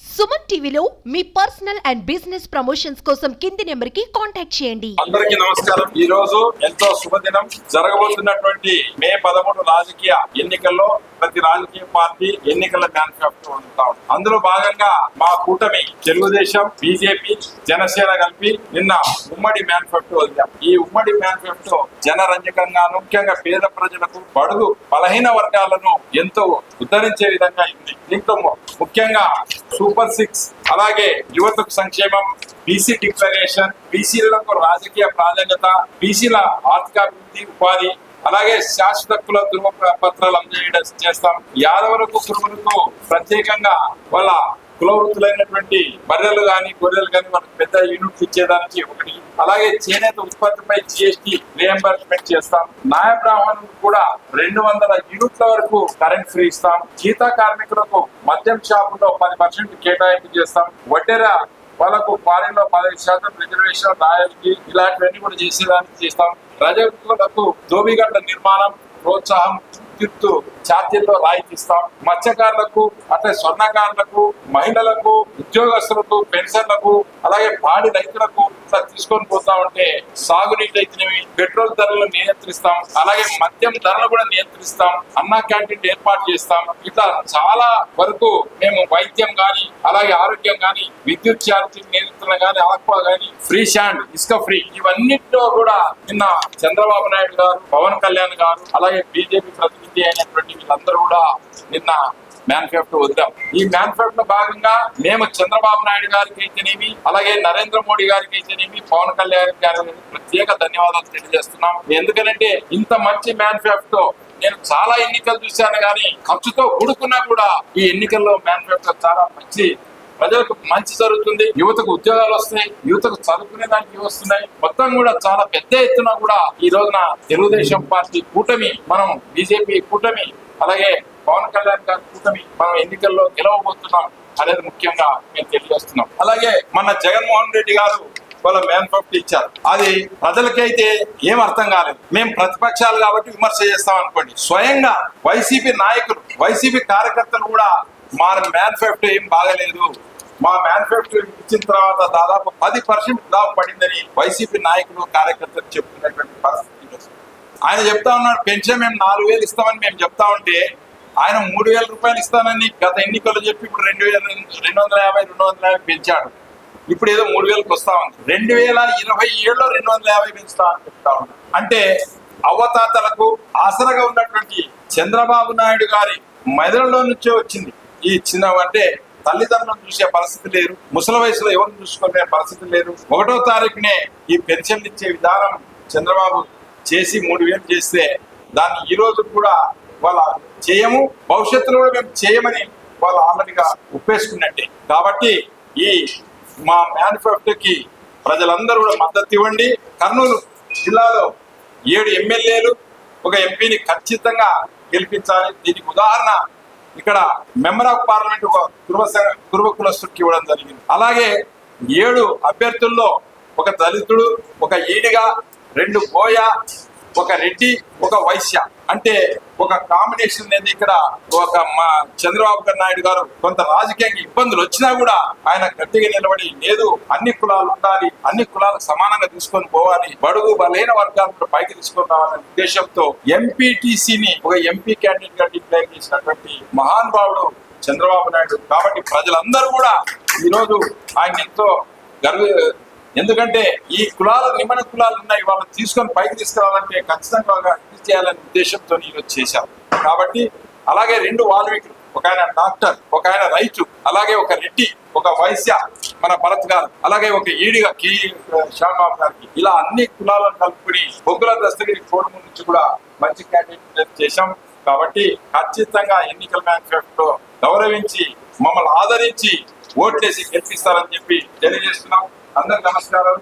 సుమన్ టీవీలో మీ personal and business promotions కోసం కింది నెంబర్కి కాంటాక్ట్ చేయండి. అందరికీ నమస్కారం. ఈ రోజు ఎంతో శుభదినం. జరగబోతున్నటువంటి మే పదమూడు రాజకీయ ఎన్నికల్లో ప్రతి రాజకీయ పార్టీ ఎన్నికల మేనిఫెస్టో ఉంటాం అందులో భాగంగా మా కూటమి తెలుగుదేశం బీజేపీ జనసేన కలిపి నిన్న ఉమ్మడి మేనిఫెస్టో వదిలాం ఈ ఉమ్మడి మేనిఫెస్టో జనరంజకంగా ముఖ్యంగా పేద ప్రజలకు బడుగు బలహీన వర్గాలను ఎంతో ఉద్ధరించే విధంగా దీంతో ముఖ్యంగా సూపర్ సిక్స్ అలాగే యువతకు సంక్షేమం బీసీ డిక్లరేషన్ బీసీలకు రాజకీయ ప్రాధాన్యత బీసీల ఆర్థికాభివృద్ధి ఉపాధి అలాగే శాశ్వత కుల ధృవ పత్రాలు అందజేయడం చేస్తాం. యాదవులకు కురువులకు ప్రత్యేకంగా వాళ్ళ కులవృత్తులైనటువంటి బర్రెలు కానీ గొర్రెలు కానీ మనకు పెద్ద యూనిట్స్ ఇచ్చేదానికి ఒకటి. అలాగే చేనేత ఉత్పత్తిపై జిఎస్టి రియంబర్స్మెంట్ చేస్తాం. నాయ బ్రాహ్మణులకు కూడా రెండు వందల యూనిట్ల వరకు కరెంట్ ఫ్రీ ఇస్తాం. గీతా కార్మికులకు మద్యం షాపుల్లో పది పర్సెంట్ కేటాయింపు చేస్తాం. వడ్డెర వాళ్ళకు ఫారిన్లో పదహైదు శాతం రిజర్వేషన్ రాయల్టీ ఇలాంటివన్నీ కూడా చేసేదానికి చేస్తాం. ప్రజలకు దోబిగడ్డ నిర్మాణం ప్రోత్సాహం విద్యుత్తు ఛార్జీల్లో రాయితీ ఇస్తాం మత్స్యకారులకు అట్లే స్వర్ణకారులకు మహిళలకు ఉద్యోగస్తులకు పెన్షన్లకు అలాగే పాడి రైతులకు ఇట్లా తీసుకొని పోతా ఉంటే సాగునీటి అయితేనేమి పెట్రోల్ ధరలను నియంత్రిస్తాం అలాగే మద్యం ధరలు కూడా నియంత్రిస్తాం అన్నా క్యాంటీన్ ఏర్పాటు చేస్తాం. ఇట్లా చాలా వరకు మేము వైద్యం గాని అలాగే ఆరోగ్యం గాని విద్యుత్ ఛార్జీ నియంత్రణ గాని ఆక్వా గాని ఫ్రీ షాండ్ ఇసుక ఫ్రీ ఇవన్నిటిలో కూడా నిన్న చంద్రబాబు నాయుడు గారు పవన్ కళ్యాణ్ గారు అలాగే బీజేపీ ప్రతినిధి అయినటువంటి వీళ్ళందరూ కూడా నిన్న మేనిఫెస్టో వద్దాం ఈ మేనిఫెస్టో భాగంగా మేము చంద్రబాబు నాయుడు గారికి అయితేనేమి అలాగే నరేంద్ర మోడీ గారికి అయితేనేమి పవన్ కళ్యాణ్ గారికి ప్రత్యేక ధన్యవాదాలు తెలియజేస్తున్నాం. ఎందుకంటే ఇంత మంచి మేనిఫెస్టో నేను చాలా ఎన్నికలు చూశాను కానీ ఖర్చుతో కూడుకున్నా కూడా ఈ ఎన్నికల్లో మేనిఫెస్టో చాలా మంచి ప్రజలకు మంచి జరుగుతుంది. యువతకు ఉద్యోగాలు వస్తాయి యువతకు చదువుకునే దానికి వస్తున్నాయి. మొత్తం కూడా చాలా పెద్ద ఎత్తున కూడా ఈ రోజున తెలుగుదేశం పార్టీ కూటమి మనం బీజేపీ కూటమి అలాగే పవన్ కళ్యాణ్ గారి కూటమి మనం ఎన్నికల్లో గెలవబోతున్నాం అనేది ముఖ్యంగా మేము తెలియజేస్తున్నాం. అలాగే మన జగన్మోహన్ రెడ్డి గారు వాళ్ళ మేనిఫెస్టో ఇచ్చారు. అది ప్రజలకైతే ఏం అర్థం కాలేదు. మేము ప్రతిపక్షాలు కాబట్టి విమర్శ చేస్తాం అనుకోండి. స్వయంగా వైసీపీ నాయకులు వైసీపీ కార్యకర్తలు కూడా మా మేనిఫెస్టో ఏం బాగలేదు. మా మేనిఫెస్టో ఇచ్చిన తర్వాత దాదాపు పది పర్సెంట్ దాపు పడిందని వైసీపీ నాయకులు కార్యకర్తలు చెప్తున్నటువంటి పరిస్థితి. ఆయన చెప్తా ఉన్నాడు పెన్షన్ మేము నాలుగు వేలు ఇస్తామని మేము చెప్తా ఉంటే ఆయన మూడు వేల రూపాయలు ఇస్తానని గత ఎన్నికల్లో చెప్పి ఇప్పుడు రెండు వేల రెండు వందల యాభై రెండు వందల యాభై పెంచాడు. ఇప్పుడు ఏదో మూడు వేలకు వస్తా ఉంది. రెండు వేల ఇరవై ఏడులో రెండు వందల యాభై పెంచుతా చెప్తా ఉన్నాడు అంటే అవతాతలకు ఆసరగా ఉన్నటువంటి చంద్రబాబు నాయుడు గారి మెదడులో నుంచే వచ్చింది ఈ చిన్న అంటే తల్లిదండ్రులను చూసే పరిస్థితి లేరు ముసలి వయసులో ఎవరిని చూసుకునే పరిస్థితి లేరు ఒకటో తారీఖునే ఈ పెన్షన్ ఇచ్చే విధానం చంద్రబాబు చేసి మూడు వేలు చేస్తే దాన్ని ఈ రోజు కూడా వాళ్ళ చేయము భవిష్యత్తులో కూడా మేము చేయమని వాళ్ళు ఆల్రెడీగా ఒప్పేసుకున్నట్టే. కాబట్టి ఈ మా మేనిఫెస్టోకి ప్రజలందరూ కూడా మద్దతు ఇవ్వండి. కర్నూలు జిల్లాలో ఏడు ఎమ్మెల్యేలు ఒక ఎంపీని ఖచ్చితంగా గెలిపించాలి. దీనికి ఉదాహరణ ఇక్కడ మెంబర్ ఆఫ్ పార్లమెంట్ ఒక కురువ స- కులస్తుడికి ఇవ్వడం జరిగింది. అలాగే ఏడు అభ్యర్థుల్లో ఒక దళితుడు ఒక ఈడిగా రెండు బోయ ఒక రెడ్డి ఒక వైశ్య. అంటే ఒక కాంబినేషన్ అనేది ఇక్కడ ఒక మా చంద్రబాబు నాయుడు గారు కొంత రాజకీయంగా ఇబ్బందులు వచ్చినా కూడా ఆయన గట్టిగా నిలబడి లేదు అన్ని కులాలు ఉండాలి అన్ని కులాలు సమానంగా తీసుకొని పోవాలి బడుగు బలైన వర్గాలను కూడా పైకి తీసుకొని రావాలనే ఉద్దేశంతో ఎంపీటీసీని ఒక ఎంపీ క్యాండిడేట్గా డిక్లేర్ చేసినటువంటి మహానుభావుడు చంద్రబాబు నాయుడు. కాబట్టి ప్రజలందరూ కూడా ఈరోజు ఆయన ఎంతో గర్వ ఎందుకంటే ఈ కులాల నిమ్మన కులాలు ఉన్నాయి. వాళ్ళని తీసుకొని పైకి తీసుకురావాలంటే ఖచ్చితంగా ఇది చేయాలనే ఉద్దేశంతో ఈరోజు చేశారు. కాబట్టి అలాగే రెండు వాల్మీకులు ఒక ఆయన డాక్టర్ ఒక ఆయన రైతు అలాగే ఒక రెడ్డి ఒక వైశ్య మన భరత్ గారు అలాగే ఒక ఈడిగా కే. శ్యామబాబు గారికి. ఇలా అన్ని కులాలను కలుపుకుని బొగ్గుల దస్తగిరి ఫోరం నుంచి కూడా మంచి క్యాండిడేట్ చేశాం. కాబట్టి ఖచ్చితంగా ఎన్నికల మేనిఫెస్టో గౌరవించి మమ్మల్ని ఆదరించి ఓట్లేసి గెలిపిస్తారని చెప్పి తెలియజేస్తున్నాం. అందరికి నమస్కారం.